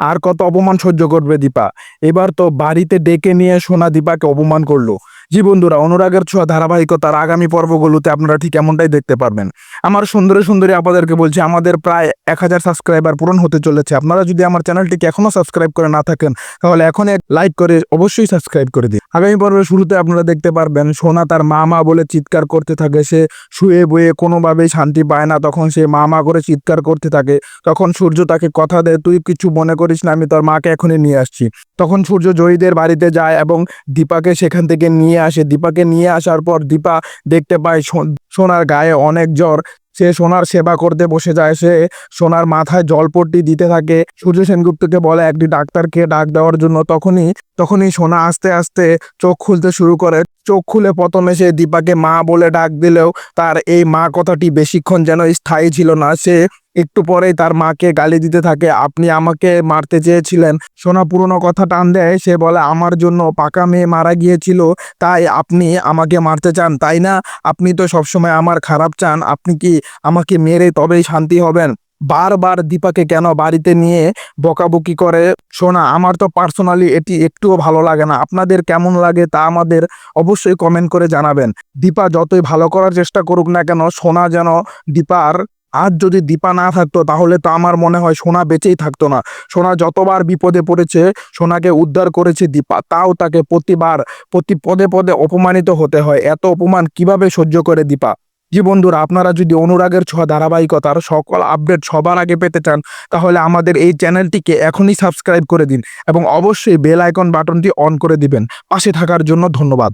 আর কত অপমান সহ্য করবে দীপা। এবার তো বাড়িতে ডেকে নিয়ে সোনা দীপাকে অপমান করল। জি বন্ধুরা, অনুরাগের ছোঁয়া ধারাবাহিকতার আগামী পর্বগুলোতে আপনারা ঠিক এমনটাই দেখতে পারবেন। আমার সুন্দরী সুন্দরী আপনাদেরকে বলছি, আমাদের প্রায় এক হাজার সাবস্ক্রাইবার পূরণ হতে চলেছে। আপনারা যদি আমার চ্যানেলটিকে এখনও সাবস্ক্রাইব করে না থাকেন, তাহলে এখন এক লাইক করে অবশ্যই সাবস্ক্রাইব করে দিন। আগামী পর্বের শুরুতে আপনারা দেখতে পারবেন, সোনা তার মা মা বলে চিৎকার করতে থাকে। সে শুয়ে বয়ে কোনোভাবেই শান্তি পায় না। তখন সে মা মা করে চিৎকার করতে থাকে। তখন সূর্য তাকে কথা দেয়, তুই কিছু মনে করিস না, আমি তোর মাকে এখনই নিয়ে আসছি। তখন সূর্য জয়ীদের বাড়িতে যায় এবং দীপাকে সেখান থেকে নিয়ে আসে। দীপাকে নিয়ে আসার পর দীপা দেখতে পায় সোনার গায়ে অনেক জ্বর। সে সোনার সেবা করতে বসে যায়। সে সোনার মাথায় জলপট্টি দিতে থাকে। সূর্য সেনগুপ্তকে বলে, একটি ডাক্তারকে ডাক দেওয়ার জন্য। তখনই তখনই সোনা আস্তে আস্তে চোখ খুলতে শুরু করে। চোখ খুলে প্রথমে সে দীপাকে মা বলে ডাক দিলেও তার এই মা কথাটি বেশিক্ষণ যেন স্থায়ী ছিল না। সে একটু পরেই তার মাকে গালি দিতে থাকে। আপনি আমাকে মারতে চেয়েছিলেন। সোনা পুরনো কথা টান দেয়। সে বলে, আমার জন্য পাকা মেয়ে মারা গিয়েছিল, তাই আপনি আমাকে মারতে চান, তাই না? আপনি তো সবসময় আমার খারাপ চান। আপনি কি আমাকে মেরে তবেই শান্তি হবেন? বারবার দীপাকে কেন বাড়িতে নিয়ে বকাবকি করে? শোনা আমার তো পার্সোনালি এটি একটুও ভালো লাগে না। আপনাদের কেমন লাগে তা আমাদের অবশ্যই কমেন্ট করে জানাবেন। দীপা যতই ভালো করার চেষ্টা করুক না কেন, সোনা যেন দীপার আজ যদি দীপা না থাকতো, তাহলে তো আমার মনে হয় সোনা বেঁচেই থাকতো না। সোনা যতবার বিপদে পড়েছে, সোনাকে উদ্ধার করেছে দীপা। তাও তাকে প্রতিবার, প্রতি পদে পদে অপমানিত হতে হয়। এত অপমান কীভাবে সহ্য করে দীপা? জি বন্ধুরা, আপনারা যদি অনুরাগের ছোঁয়া, ধারাবাহিকতার সকল আপডেট সবার আগে পেতে চান, তাহলে আমাদের এই চ্যানেলটিকে এখনই সাবস্ক্রাইব করে দিন এবং অবশ্যই বেল আইকন বাটনটি অন করে দিবেন। পাশে থাকার জন্য ধন্যবাদ।